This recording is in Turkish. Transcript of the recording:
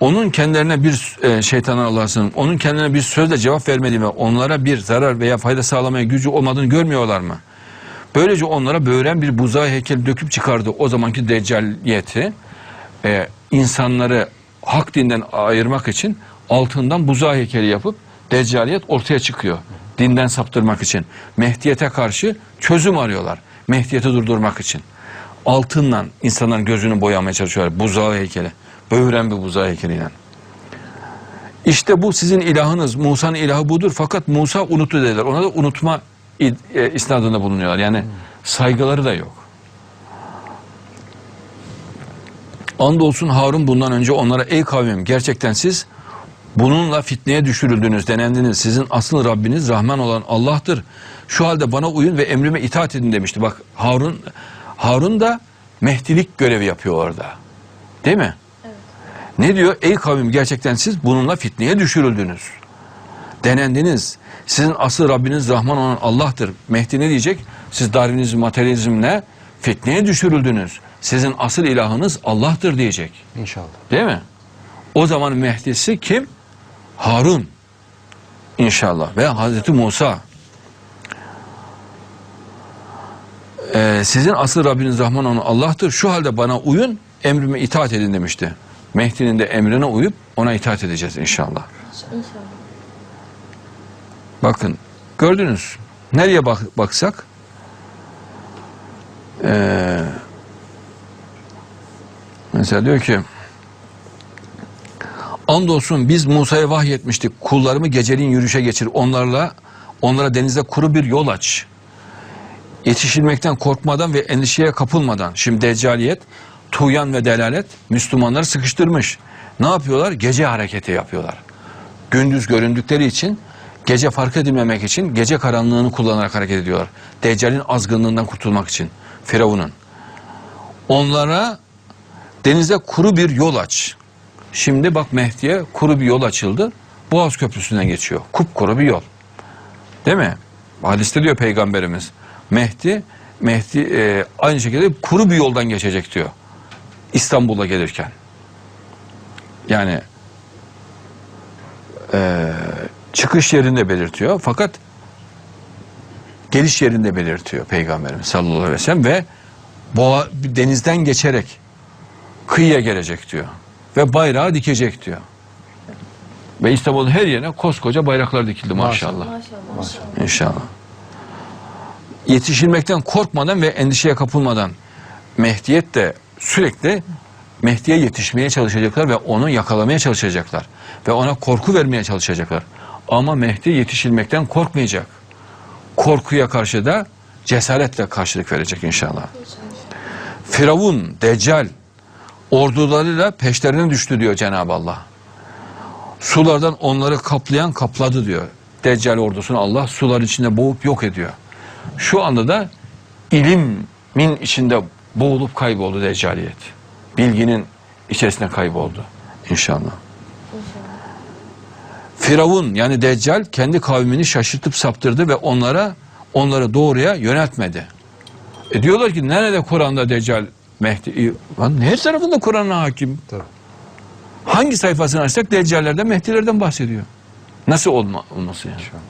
onun kendilerine bir e, şeytan Allah'ın onun kendilerine bir sözle cevap vermediğini ve onlara bir zarar veya fayda sağlamaya gücü olmadığını görmüyorlar mı? Böylece onlara böğren bir buzağı heykeli döküp çıkardı. O zamanki deccaliyeti e, insanları hak dinden ayırmak için altından buzağı heykeli yapıp deccaliyet ortaya çıkıyor. Dinden saptırmak için. Mehdiyete karşı çözüm arıyorlar. Mehdiyeti durdurmak için. Altından insanların gözünü boyamaya çalışıyorlar. Buzağı heykeli. Böğren bir buzağı heykeliyle. İşte bu sizin ilahınız. Musa'nın ilahı budur. Fakat Musa unuttu dediler. Ona da unutma e, isnadında bulunuyorlar. Yani saygıları da yok. Andolsun Harun bundan önce onlara ey kavmim gerçekten siz bununla fitneye düşürüldünüz, denendiniz. Sizin asıl Rabbiniz Rahman olan Allah'tır. Şu halde bana uyun ve emrime itaat edin demişti. Bak Harun Harun da mehdilik görevi yapıyor orada. Değil mi? Ne diyor? Ey kavmim gerçekten siz bununla fitneye düşürüldünüz. Denendiniz. Sizin asıl Rabbiniz Rahman olan Allah'tır. Mehdi ne diyecek? Siz Darwinizm, materyalizmle fitneye düşürüldünüz. Sizin asıl ilahınız Allah'tır diyecek. İnşallah. Değil mi? O zaman Mehdisi kim? Harun. İnşallah. Ve Hazreti Musa. Ee, sizin asıl Rabbiniz Rahman olan Allah'tır. Şu halde bana uyun, emrime itaat edin demişti. Mehdi'nin de emrine uyup ona itaat edeceğiz inşallah. İnşallah. Bakın gördünüz. Nereye bak, baksak ee, mesela diyor ki Andolsun biz Musa'ya vahyetmiştik. Kullarımı geceliğin yürüyüşe geçir. Onlarla onlara denizde kuru bir yol aç. Yetişilmekten korkmadan ve endişeye kapılmadan. Şimdi deccaliyet, tuyan ve delalet Müslümanları sıkıştırmış. Ne yapıyorlar? Gece hareketi yapıyorlar. Gündüz göründükleri için gece fark edilmemek için gece karanlığını kullanarak hareket ediyorlar. Deccal'in azgınlığından kurtulmak için. Firavun'un. Onlara denize kuru bir yol aç. Şimdi bak Mehdi'ye kuru bir yol açıldı. Boğaz Köprüsü'nden geçiyor. Kupkuru bir yol. Değil mi? Hadiste diyor Peygamberimiz. Mehdi, Mehdi e, aynı şekilde kuru bir yoldan geçecek diyor. İstanbul'a gelirken. Yani e, çıkış yerinde belirtiyor. Fakat geliş yerinde belirtiyor Peygamberimiz sallallahu aleyhi ve sellem ve boğa, denizden geçerek kıyıya gelecek diyor. Ve bayrağı dikecek diyor. Ve İstanbul'un her yerine koskoca bayraklar dikildi maşallah. Maşallah. Maşallah. İnşallah. Yetişilmekten korkmadan ve endişeye kapılmadan Mehdiyet de sürekli Mehdi'ye yetişmeye çalışacaklar ve onu yakalamaya çalışacaklar. Ve ona korku vermeye çalışacaklar. Ama Mehdi yetişilmekten korkmayacak. Korkuya karşı da cesaretle karşılık verecek inşallah. Firavun, Deccal ordularıyla peşlerine düştü diyor Cenab-ı Allah. Sulardan onları kaplayan kapladı diyor. Deccal ordusunu Allah sular içinde boğup yok ediyor. Şu anda da ilimin içinde boğulup kayboldu Deccaliyet. Bilginin içerisinde kayboldu inşallah. Firavun yani Deccal kendi kavmini şaşırtıp saptırdı ve onlara onları doğruya yöneltmedi. E diyorlar ki nerede Kur'an'da Deccal Mehdi? E, Lan her tarafında Kur'an'a hakim. Tabii. Hangi sayfasını açsak Deccallerden, Mehdilerden bahsediyor. Nasıl olma, olması yani? İnşallah.